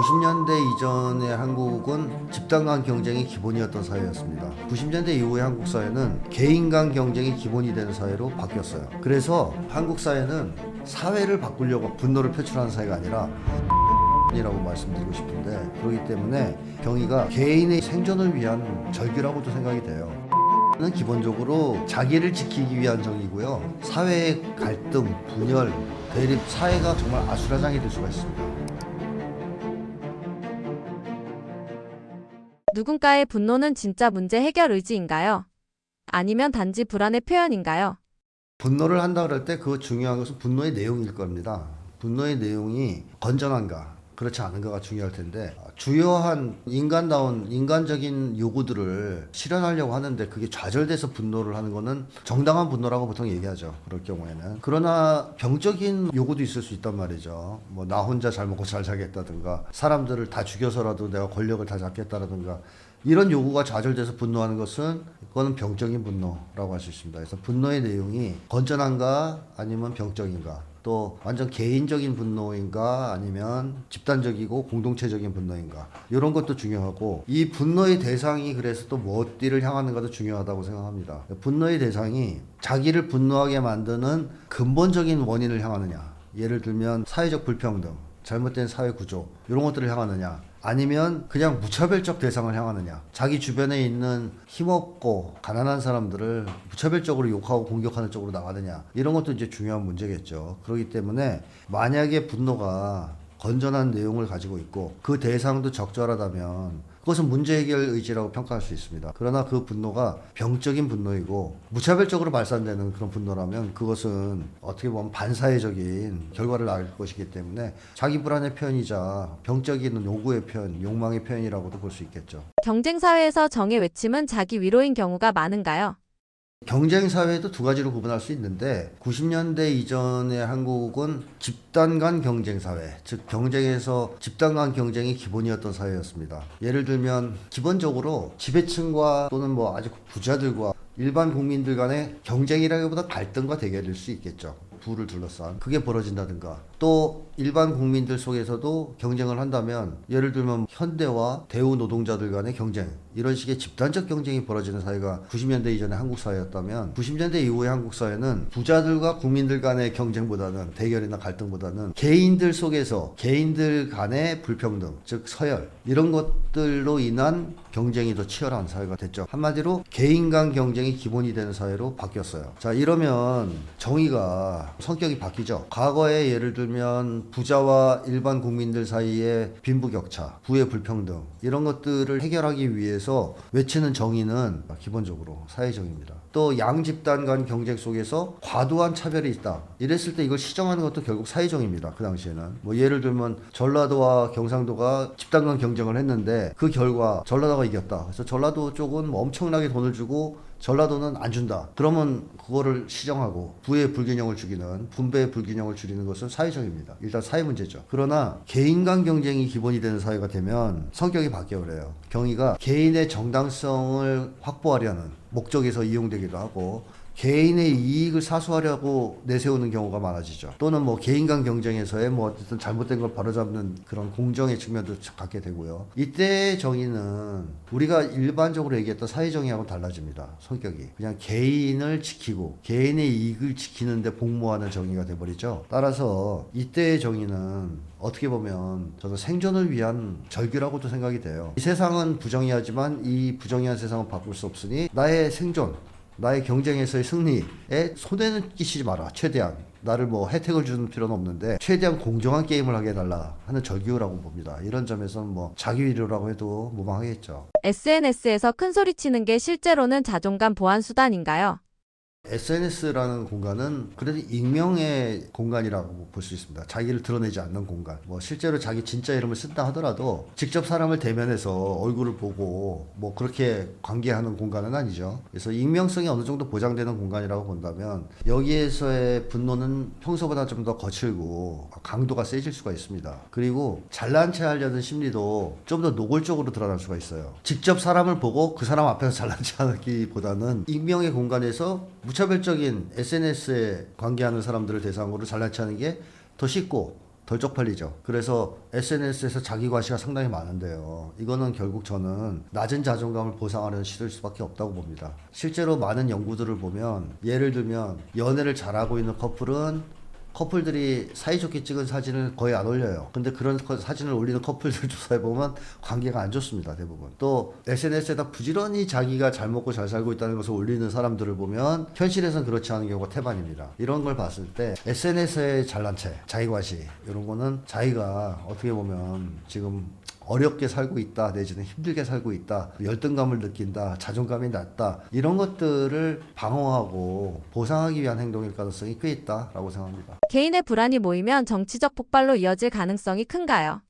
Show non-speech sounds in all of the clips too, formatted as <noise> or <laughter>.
90년대 이전의 한국은 집단 간 경쟁이 기본이었던 사회였습니다. 90년대 이후의 한국 사회는 개인 간 경쟁이 기본이 되는 사회로 바뀌었어요. 그래서 한국 사회는 사회를 바꾸려고 분노를 표출하는 사회가 아니라 이라고 말씀드리고 싶은데 그렇기 때문에 경위가 개인의 생존을 위한 절규라고도 생각이 돼요. 는 기본적으로 자기를 지키기 위한 정이고요. 사회의 갈등, 분열, 대립, 사회가 정말 아수라장이 될 수가 있습니다. 누군가의 분노는 진짜 문제 해결 의지인가요? 아니면 단지 불안의 표현인가요? 분노를 한다 그럴 때 그 중요한 것은 분노의 내용일 겁니다. 분노의 내용이 건전한가 그렇지 않은가가 중요할 텐데 주요한 인간다운 인간적인 요구들을 실현하려고 하는데 그게 좌절돼서 분노를 하는 거는 정당한 분노라고 보통 얘기하죠. 그럴 경우에는 그러나 병적인 요구도 있을 수 있단 말이죠. 뭐 나 혼자 잘 먹고 잘 살겠다든가 사람들을 다 죽여서라도 내가 권력을 다 잡겠다라든가 이런 요구가 좌절돼서 분노하는 것은 그거는 병적인 분노라고 할 수 있습니다. 그래서 분노의 내용이 건전한가 아니면 병적인가 또 완전 개인적인 분노인가 아니면 집단적이고 공동체적인 분노인가 이런 것도 중요하고 이 분노의 대상이 그래서 또 무엇들을 향하는가도 중요하다고 생각합니다. 분노의 대상이 자기를 분노하게 만드는 근본적인 원인을 향하느냐 예를 들면 사회적 불평등 잘못된 사회 구조 이런 것들을 향하느냐 아니면 그냥 무차별적 대상을 향하느냐. 자기 주변에 있는 힘없고 가난한 사람들을 무차별적으로 욕하고 공격하는 쪽으로 나가느냐. 이런 것도 이제 중요한 문제겠죠. 그렇기 때문에 만약에 분노가 건전한 내용을 가지고 있고 그 대상도 적절하다면 그것은 문제 해결 의지라고 평가할 수 있습니다. 그러나 그 분노가 병적인 분노이고 무차별적으로 발산되는 그런 분노라면 그것은 어떻게 보면 반사회적인 결과를 낳을 것이기 때문에 자기 불안의 표현이자 병적인 요구의 표현, 욕망의 표현이라고도 볼 수 있겠죠. 경쟁 사회에서 정의 외침은 자기 위로인 경우가 많은가요? 경쟁 사회도 두 가지로 구분할 수 있는데 90년대 이전의 한국은 집단 간 경쟁 사회, 즉 경쟁에서 집단 간 경쟁이 기본이었던 사회였습니다. 예를 들면 기본적으로 지배층과 또는 뭐 아주 부자들과 일반 국민들 간의 경쟁이라기보다 갈등과 대결일 수 있겠죠. 부를 둘러싼 그게 벌어진다든가 또 일반 국민들 속에서도 경쟁을 한다면 예를 들면 현대와 대우 노동자들 간의 경쟁 이런 식의 집단적 경쟁이 벌어지는 사회가 90년대 이전의 한국 사회였다면 90년대 이후의 한국 사회는 부자들과 국민들 간의 경쟁보다는 대결이나 갈등보다는 개인들 속에서 개인들 간의 불평등 즉 서열 이런 것들로 인한 경쟁이 더 치열한 사회가 됐죠. 한마디로 개인 간 경쟁이 기본이 되는 사회로 바뀌었어요. 자, 이러면 정의가 성격이 바뀌죠. 과거에 예를 들면 부자와 일반 국민들 사이의 빈부격차, 부의 불평등 이런 것들을 해결하기 위해서 외치는 정의는 기본적으로 사회적입니다. 또 양 집단 간 경쟁 속에서 과도한 차별이 있다. 이랬을 때 이걸 시정하는 것도 결국 사회정입니다. 그 당시에는. 뭐 예를 들면 전라도와 경상도가 집단 간 경쟁을 했는데 그 결과 전라도가 이겼다. 그래서 전라도 쪽은 뭐 엄청나게 돈을 주고 전라도는 안 준다. 그러면 그거를 시정하고 부의 불균형을 죽이는 분배의 불균형을 줄이는 것은 사회적입니다. 일단 사회 문제죠. 그러나 개인 간 경쟁이 기본이 되는 사회가 되면 성격이 바뀌어 그래요. 경위가 개인의 정당성을 확보하려는 목적에서 이용되기도 하고 개인의 이익을 사수하려고 내세우는 경우가 많아지죠. 또는 뭐 개인 간 경쟁에서의 뭐 어쨌든 잘못된 걸 바로잡는 그런 공정의 측면도 갖게 되고요. 이때 정의는 우리가 일반적으로 얘기했던 사회 정의하고 달라집니다. 성격이 그냥 개인을 지키고 개인의 이익을 지키는데 복무하는 정의가 돼버리죠. 따라서 이때의 정의는 어떻게 보면 저는 생존을 위한 절규라고도 생각이 돼요. 이 세상은 부정의하지만 이 부정의한 세상은 바꿀 수 없으니 나의 생존 나의 경쟁에서의 승리에 손해는 끼치지 마라. 최대한. 나를 뭐 혜택을 주는 필요는 없는데 최대한 공정한 게임을 하게 해달라 하는 절규라고 봅니다. 이런 점에서는 뭐 자기 위로라고 해도 무방하겠죠. SNS에서 큰 소리 치는 게 실제로는 자존감 보완 수단인가요? SNS라는 공간은 그래도 익명의 공간이라고 볼 수 있습니다. 자기를 드러내지 않는 공간. 뭐 실제로 자기 진짜 이름을 쓴다 하더라도 직접 사람을 대면해서 얼굴을 보고 뭐 그렇게 관계하는 공간은 아니죠. 그래서 익명성이 어느 정도 보장되는 공간이라고 본다면 여기에서의 분노는 평소보다 좀 더 거칠고 강도가 세질 수가 있습니다. 그리고 잘난 체 하려는 심리도 좀 더 노골적으로 드러날 수가 있어요. 직접 사람을 보고 그 사람 앞에서 잘난 체 하기보다는 익명의 공간에서 무차별적인 SNS에 관계하는 사람들을 대상으로 체하는 게 더 쉽고 덜 쪽팔리죠. 그래서 SNS에서 자기 과시가 상당히 많은데요. 이거는 결국 저는 낮은 자존감을 보상하려는 시도일 수밖에 없다고 봅니다. 실제로 많은 연구들을 보면 예를 들면 연애를 잘하고 있는 커플은 커플들이 사이좋게 찍은 사진을 거의 안 올려요. 근데 그런 커- 사진을 올리는 커플들 <laughs> 조사해 보면 관계가 안 좋습니다. 대부분. 또 SNS에다 부지런히 자기가 잘 먹고 잘 살고 있다는 것을 올리는 사람들을 보면 현실에선 그렇지 않은 경우가 태반입니다. 이런 걸 봤을 때 SNS의 잘난 체, 자기과시 이런 거는 자기가 어떻게 보면 지금 어렵게 살고 있다 내지는 힘들게 살고 있다 열등감을 느낀다 자존감이 낮다 이런 것들을 방어하고 보상하기 위한 행동일 가능성이 꽤 있다라고 생각합니다. 개인의 불안이 모이면 정치적 폭발로 이어질 가능성이 큰가요?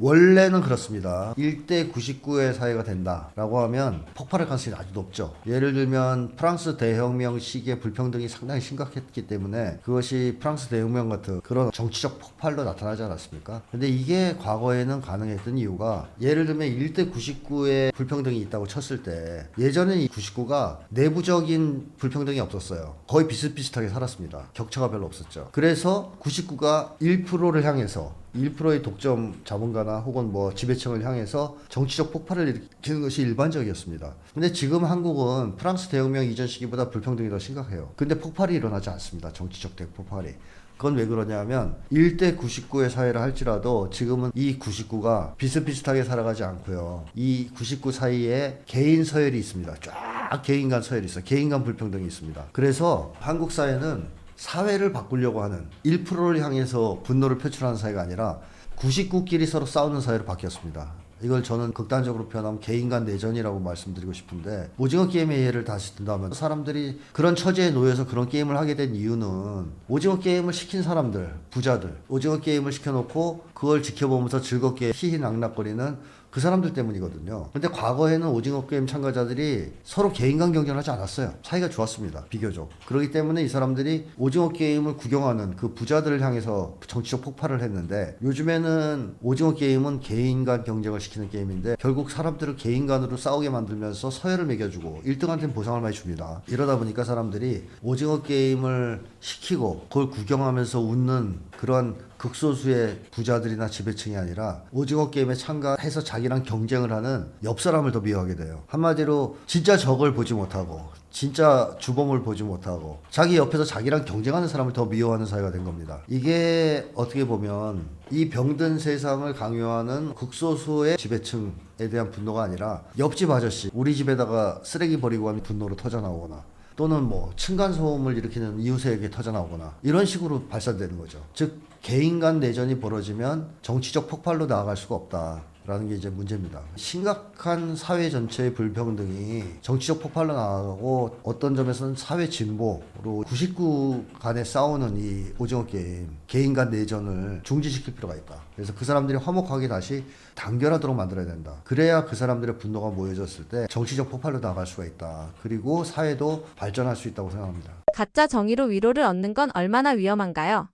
원래는 그렇습니다. 1대 99의 사회가 된다라고 하면 폭발할 가능성이 아주 높죠. 예를 들면 프랑스 대혁명 시기에 불평등이 상당히 심각했기 때문에 그것이 프랑스 대혁명 같은 그런 정치적 폭발로 나타나지 않았습니까? 근데 이게 과거에는 가능했던 이유가 예를 들면 1대 99의 불평등이 있다고 쳤을 때 예전에 이 99가 내부적인 불평등이 없었어요. 거의 비슷비슷하게 살았습니다. 격차가 별로 없었죠. 그래서 99가 1%를 향해서 1%의 독점 자본가나 혹은 뭐 지배층을 향해서 정치적 폭발을 일으키는 것이 일반적이었습니다. 근데 지금 한국은 프랑스 대혁명 이전 시기보다 불평등이 더 심각해요. 근데 폭발이 일어나지 않습니다. 정치적 대폭발이. 그건 왜 그러냐면 1대 99의 사회를 할지라도 지금은 이 99가 비슷비슷하게 살아가지 않고요. 이 99 사이에 개인 서열이 있습니다. 쫙 개인 간 서열이 있어요. 개인 간 불평등이 있습니다. 그래서 한국 사회는 사회를 바꾸려고 하는 1%를 향해서 분노를 표출하는 사회가 아니라 99끼리 서로 싸우는 사회로 바뀌었습니다. 이걸 저는 극단적으로 표현하면 개인 간 내전이라고 말씀드리고 싶은데 오징어 게임의 예를 다시 든다면 사람들이 그런 처지에 놓여서 그런 게임을 하게 된 이유는 오징어 게임을 시킨 사람들 부자들 오징어 게임을 시켜놓고 그걸 지켜보면서 즐겁게 희희낙낙거리는 그 사람들 때문이거든요. 근데 과거에는 오징어 게임 참가자들이 서로 개인 간 경쟁을 하지 않았어요. 사이가 좋았습니다. 비교적. 그렇기 때문에 이 사람들이 오징어 게임을 구경하는 그 부자들을 향해서 정치적 폭발을 했는데 요즘에는 오징어 게임은 개인 간 경쟁을 시키 는 게임인데 결국 사람들을 개인 간으로 싸우게 만들면서 서열을 매겨주고 1등한테는 보상을 많이 줍니다. 이러다 보니까 사람들이 오징어 게임을 시키고 그걸 구경하면서 웃는 그런 극소수의 부자들이나 지배층이 아니라 오징어 게임에 참가해서 자기랑 경쟁을 하는 옆 사람을 더 미워하게 돼요. 한마디로 진짜 적을 보지 못하고 진짜 주범을 보지 못하고 자기 옆에서 자기랑 경쟁하는 사람을 더 미워하는 사회가 된 겁니다. 이게 어떻게 보면 이 병든 세상을 강요하는 극소수의 지배층에 대한 분노가 아니라 옆집 아저씨 우리 집에다가 쓰레기 버리고 하면 분노로 터져 나오거나 또는 뭐 층간소음을 일으키는 이웃에게 터져 나오거나 이런 식으로 발산되는 거죠. 즉 개인 간 내전이 벌어지면 정치적 폭발로 나아갈 수가 없다. 라는 게 이제 문제입니다. 심각한 사회 전체의 불평등이 정치적 폭발로 나가고 어떤 점에서는 사회 진보로 99 간에 싸우는 이 오징어 게임, 개인 간 내전을 중지시킬 필요가 있다. 그래서 그 사람들이 화목하게 다시 단결하도록 만들어야 된다. 그래야 그 사람들의 분노가 모여졌을 때 정치적 폭발로 나갈 수가 있다. 그리고 사회도 발전할 수 있다고 생각합니다. 가짜 정의로 위로를 얻는 건 얼마나 위험한가요?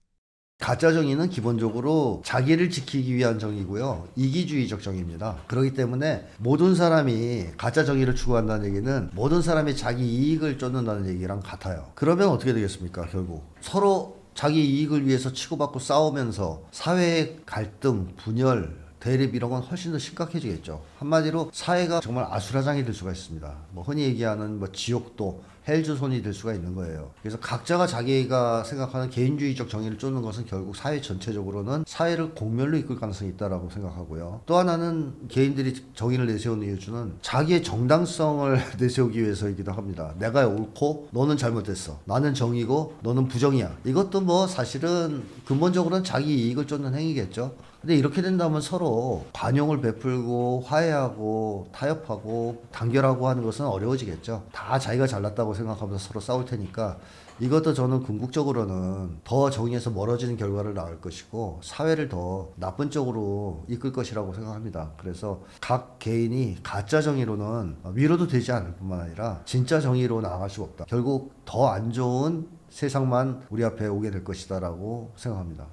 가짜 정의는 기본적으로 자기를 지키기 위한 정의고요. 이기주의적 정의입니다. 그렇기 때문에 모든 사람이 가짜 정의를 추구한다는 얘기는 모든 사람이 자기 이익을 쫓는다는 얘기랑 같아요. 그러면 어떻게 되겠습니까? 결국 서로 자기 이익을 위해서 치고받고 싸우면서 사회의 갈등, 분열, 대립 이런 건 훨씬 더 심각해지겠죠. 한마디로 사회가 정말 아수라장이 될 수가 있습니다. 뭐 흔히 얘기하는 뭐 지옥도 헬조선이 될 수가 있는 거예요. 그래서 각자가 자기가 생각하는 개인주의적 정의를 쫓는 것은 결국 사회 전체적으로는 사회를 공멸로 이끌 가능성이 있다라고 생각하고요. 또 하나는 개인들이 정의를 내세우는 이유는 자기의 정당성을 <laughs> 내세우기 위해서이기도 합니다. 내가 옳고 너는 잘못했어. 나는 정의고 너는 부정이야. 이것도 뭐 사실은 근본적으로는 자기 이익을 쫓는 행위겠죠. 근데 이렇게 된다면 서로 관용을 베풀고 화해하고 타협하고 단결하고 하는 것은 어려워지겠죠. 다 자기가 잘났다고 생각하면서 서로 싸울 테니까 이것도 저는 궁극적으로는 더 정의에서 멀어지는 결과를 낳을 것이고 사회를 더 나쁜 쪽으로 이끌 것이라고 생각합니다. 그래서 각 개인이 가짜 정의로는 위로도 되지 않을 뿐만 아니라 진짜 정의로 나아갈 수가 없다. 결국 더 안 좋은 세상만 우리 앞에 오게 될 것이다라고 생각합니다.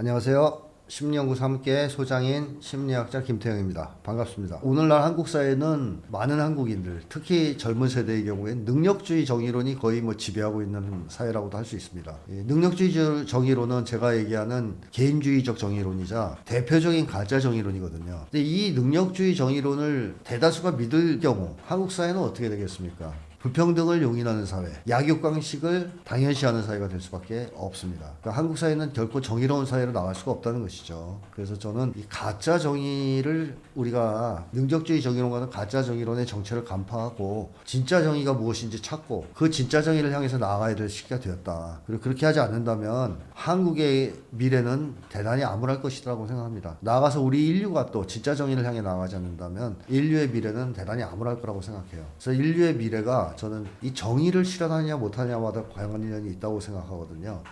안녕하세요. 심리연구 3개 소장인 심리학자 김태형입니다. 반갑습니다. 오늘날 한국 사회는 많은 한국인들, 특히 젊은 세대의 경우엔 능력주의 정의론이 거의 뭐 지배하고 있는 사회라고도 할 수 있습니다. 이 능력주의 정의론은 제가 얘기하는 개인주의적 정의론이자 대표적인 가짜 정의론이거든요. 근데 이 능력주의 정의론을 대다수가 믿을 경우 한국 사회는 어떻게 되겠습니까? 불평등을 용인하는 사회, 약육강식을 당연시하는 사회가 될 수밖에 없습니다. 그러니까 한국 사회는 결코 정의로운 사회로 나갈 수가 없다는 것이죠. 그래서 저는 이 가짜 정의를 우리가 능력주의 정의론과는 가짜 정의론의 정체를 간파하고 진짜 정의가 무엇인지 찾고 그 진짜 정의를 향해서 나아가야 될 시기가 되었다. 그리고 그렇게 하지 않는다면 한국의 미래는 대단히 암울할 것이라고 생각합니다. 나아가서 우리 인류가 또 진짜 정의를 향해 나아가지 않는다면 인류의 미래는 대단히 암울할 거라고 생각해요. 그래서 인류의 미래가 저는 이 정의를 실현하냐 못하냐마다 관련이 있다고 생각하거든요.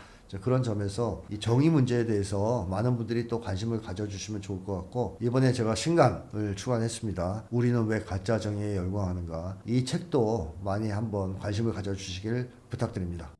그런 점에서 이 정의 문제에 대해서 많은 분들이 또 관심을 가져주시면 좋을 것 같고 이번에 제가 신간을 출간했습니다. 우리는 왜 가짜 정의에 열광하는가 이 책도 많이 한번 관심을 가져주시길 부탁드립니다.